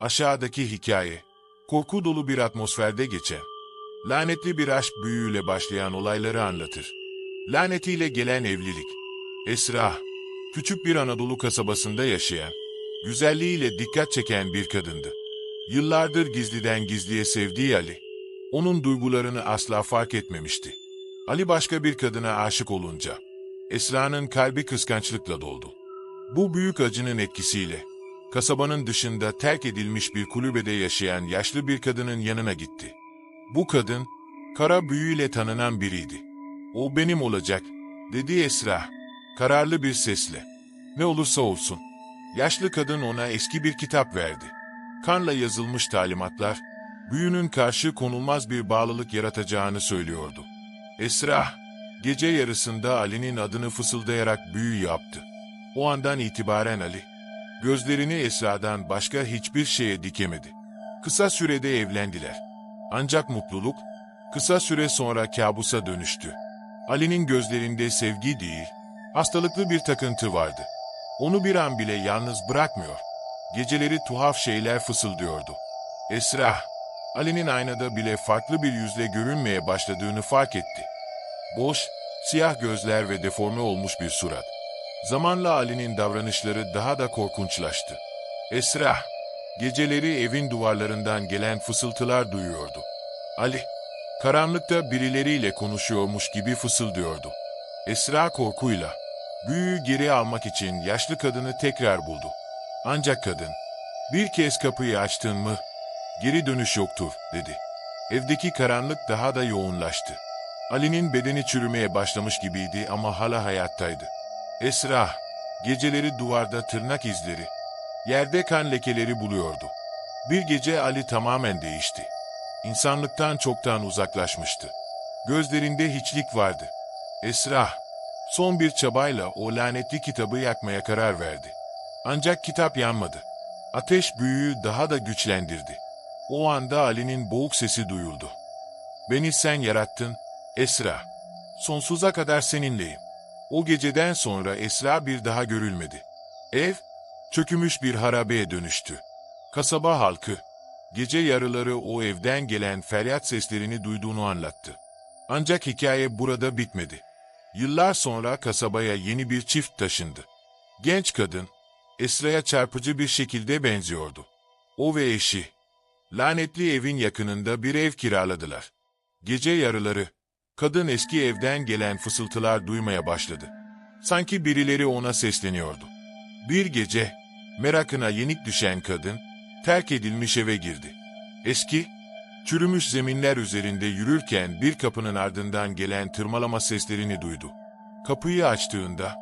Aşağıdaki hikaye, korku dolu bir atmosferde geçen, lanetli bir aşk büyüyle başlayan olayları anlatır. Lanetiyle gelen evlilik. Esra, küçük bir Anadolu kasabasında yaşayan, güzelliğiyle dikkat çeken bir kadındı. Yıllardır gizliden gizliye sevdiği Ali, onun duygularını asla fark etmemişti. Ali başka bir kadına aşık olunca, Esra'nın kalbi kıskançlıkla doldu. Bu büyük acının etkisiyle, kasabanın dışında terk edilmiş bir kulübede yaşayan yaşlı bir kadının yanına gitti. Bu kadın, kara büyüyle tanınan biriydi. O benim olacak, dedi Esra, kararlı bir sesle. Ne olursa olsun. Yaşlı kadın ona eski bir kitap verdi. Kanla yazılmış talimatlar, büyünün karşı konulmaz bir bağlılık yaratacağını söylüyordu. Esra, gece yarısında Ali'nin adını fısıldayarak büyü yaptı. O andan itibaren Ali, gözlerini Esra'dan başka hiçbir şeye dikemedi. Kısa sürede evlendiler. Ancak mutluluk, kısa süre sonra kabusa dönüştü. Ali'nin gözlerinde sevgi değil, hastalıklı bir takıntı vardı. Onu bir an bile yalnız bırakmıyor. Geceleri tuhaf şeyler fısıldıyordu. Esra, Ali'nin aynada bile farklı bir yüzle görünmeye başladığını fark etti. Boş, siyah gözler ve deforme olmuş bir surat. Zamanla Ali'nin davranışları daha da korkunçlaştı. Esra, geceleri evin duvarlarından gelen fısıltılar duyuyordu. Ali, karanlıkta birileriyle konuşuyormuş gibi fısıldıyordu. Esra korkuyla, büyüyü geri almak için yaşlı kadını tekrar buldu. Ancak kadın, bir kez kapıyı açtın mı, geri dönüş yoktur, dedi. Evdeki karanlık daha da yoğunlaştı. Ali'nin bedeni çürümeye başlamış gibiydi ama hala hayattaydı. Esra, geceleri duvarda tırnak izleri, yerde kan lekeleri buluyordu. Bir gece Ali tamamen değişti. İnsanlıktan çoktan uzaklaşmıştı. Gözlerinde hiçlik vardı. Esra, son bir çabayla o lanetli kitabı yakmaya karar verdi. Ancak kitap yanmadı. Ateş büyüğü daha da güçlendirdi. O anda Ali'nin boğuk sesi duyuldu. Beni sen yarattın, Esra. Sonsuza kadar seninleyim. O geceden sonra Esra bir daha görülmedi. Ev, çökümüş bir harabeye dönüştü. Kasaba halkı, gece yarıları o evden gelen feryat seslerini duyduğunu anlattı. Ancak hikaye burada bitmedi. Yıllar sonra kasabaya yeni bir çift taşındı. Genç kadın, Esra'ya çarpıcı bir şekilde benziyordu. O ve eşi, lanetli evin yakınında bir ev kiraladılar. Gece yarıları, kadın eski evden gelen fısıltılar duymaya başladı. Sanki birileri ona sesleniyordu. Bir gece, merakına yenik düşen kadın, terk edilmiş eve girdi. Eski, çürümüş zeminler üzerinde yürürken bir kapının ardından gelen tırmalama seslerini duydu. Kapıyı açtığında,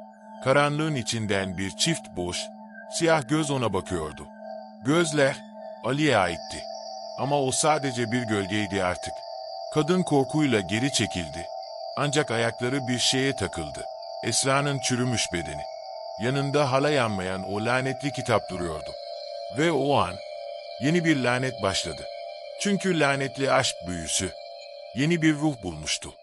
karanlığın içinden bir çift boş, siyah göz ona bakıyordu. Gözler, Ali'ye aitti. Ama o sadece bir gölgeydi artık. Kadın korkuyla geri çekildi. Ancak ayakları bir şeye takıldı. Esra'nın çürümüş bedeni. Yanında hala yanmayan o lanetli kitap duruyordu. Ve o an yeni bir lanet başladı. Çünkü lanetli aşk büyüsü yeni bir ruh bulmuştu.